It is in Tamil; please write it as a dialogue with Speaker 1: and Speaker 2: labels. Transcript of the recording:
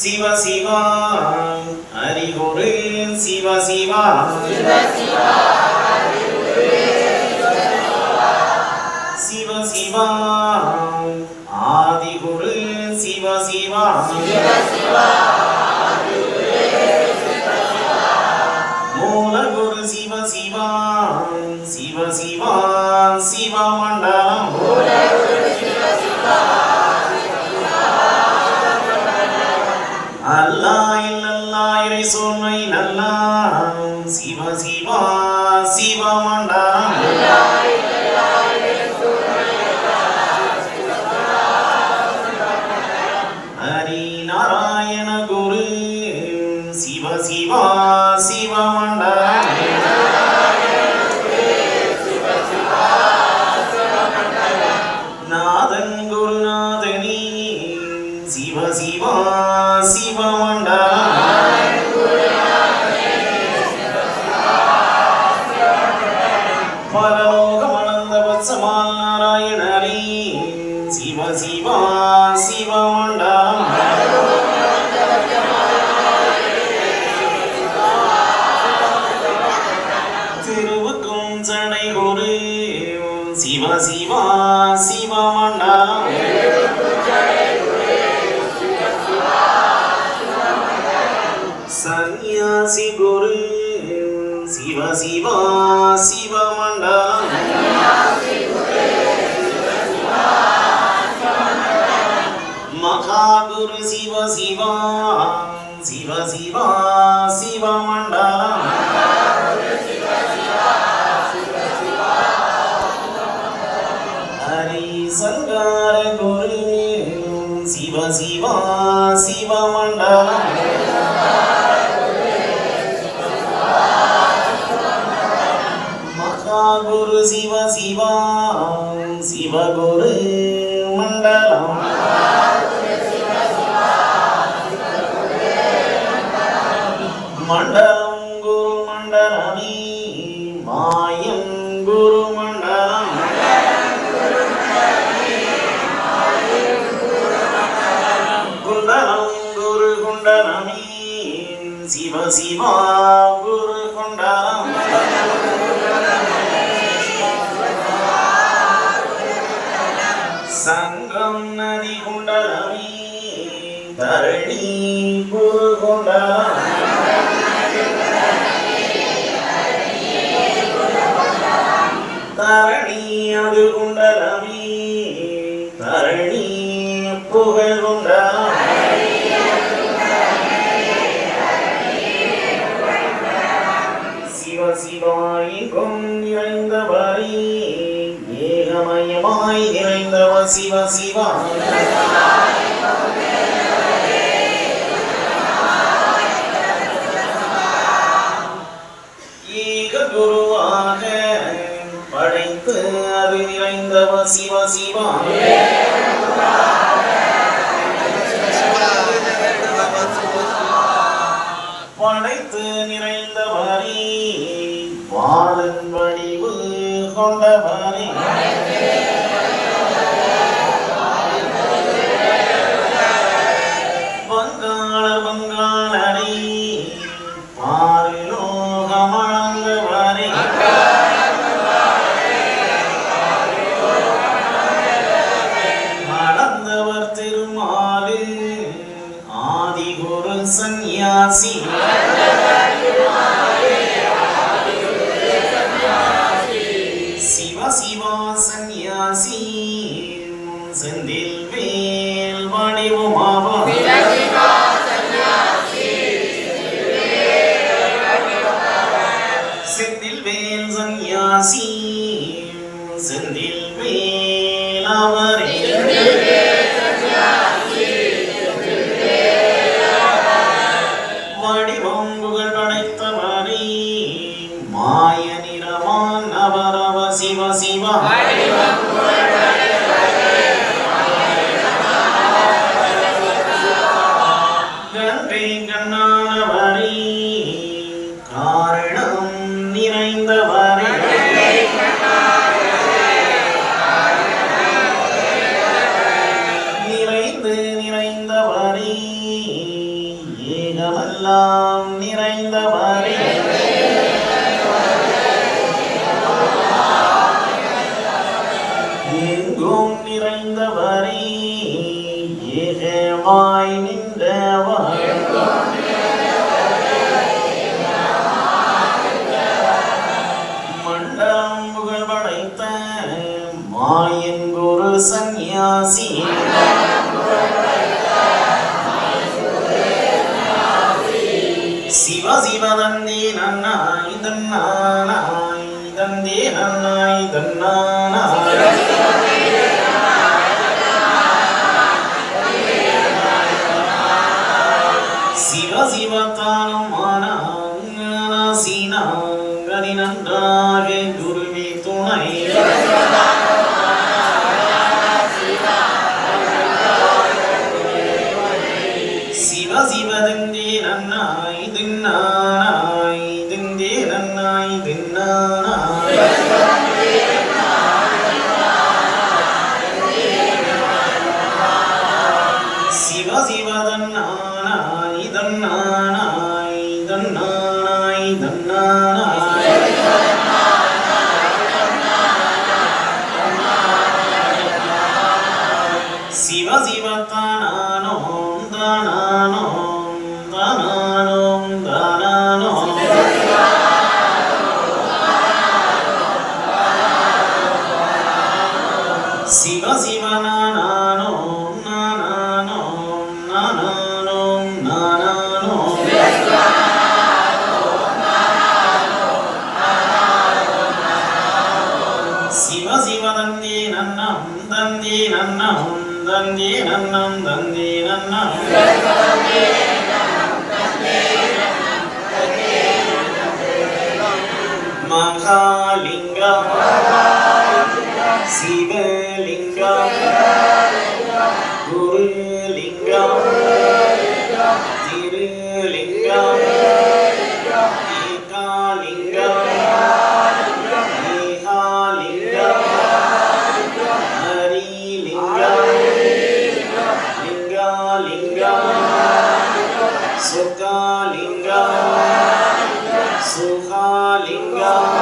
Speaker 1: சிவ சிவா ஹரிகுரு சிவ சிவா சிவ சிவா ஆதிகுரு சிவ சிவா சோமை நல்லா சிவ சிவா சிவ ஹரி நாராயண குரு. சிவ சிவா சிவ நாதன் குருநாதனி. சிவ சிவா சிவ சிவ சிவா சிவ திருவுக்கும் சடை ஒரு சிவ சிவா சிவ சன்னியாசி குரு சிவ சிவா சிவமண்டா குரு சிவ சிவா சிவ சிவா சிவ மண்டலம். ஹரி சங்கார குரு சிவ சிவா சிவ மண்டலம். மகாகுரு சிவ சிவா சிவகுரு மண்டலம் மண்டலம். சங்கம் நதி குண்டலமே தரணி குரு குண்டலம் தரணி அது குண்டலமே தரணி புகழ் குண்டலம் ஏகமயமாய் நிறைந்தவ சிவ சிவா ஏக குருவாக படைத்து அது நிறைந்தவ சிவ சிவா படைத்து நிறைந்தவரே வாழன் வடிவு கொண்டவரே. சிவா சந்நியாசி செந்தில் வேல் வடிவமாவா செந்தில் வேல் சந்நியாசி செந்தில் வேல் சிவ மாயின் குரு சந்நியாசி. சிவ சிவ தந்தே நன்னாய் தன்னானாய் தந்தே நன்னாய் தன்னானாய். சிவ சிவ தந்தி நன்னமும் தந்தி நன்னம் Lingam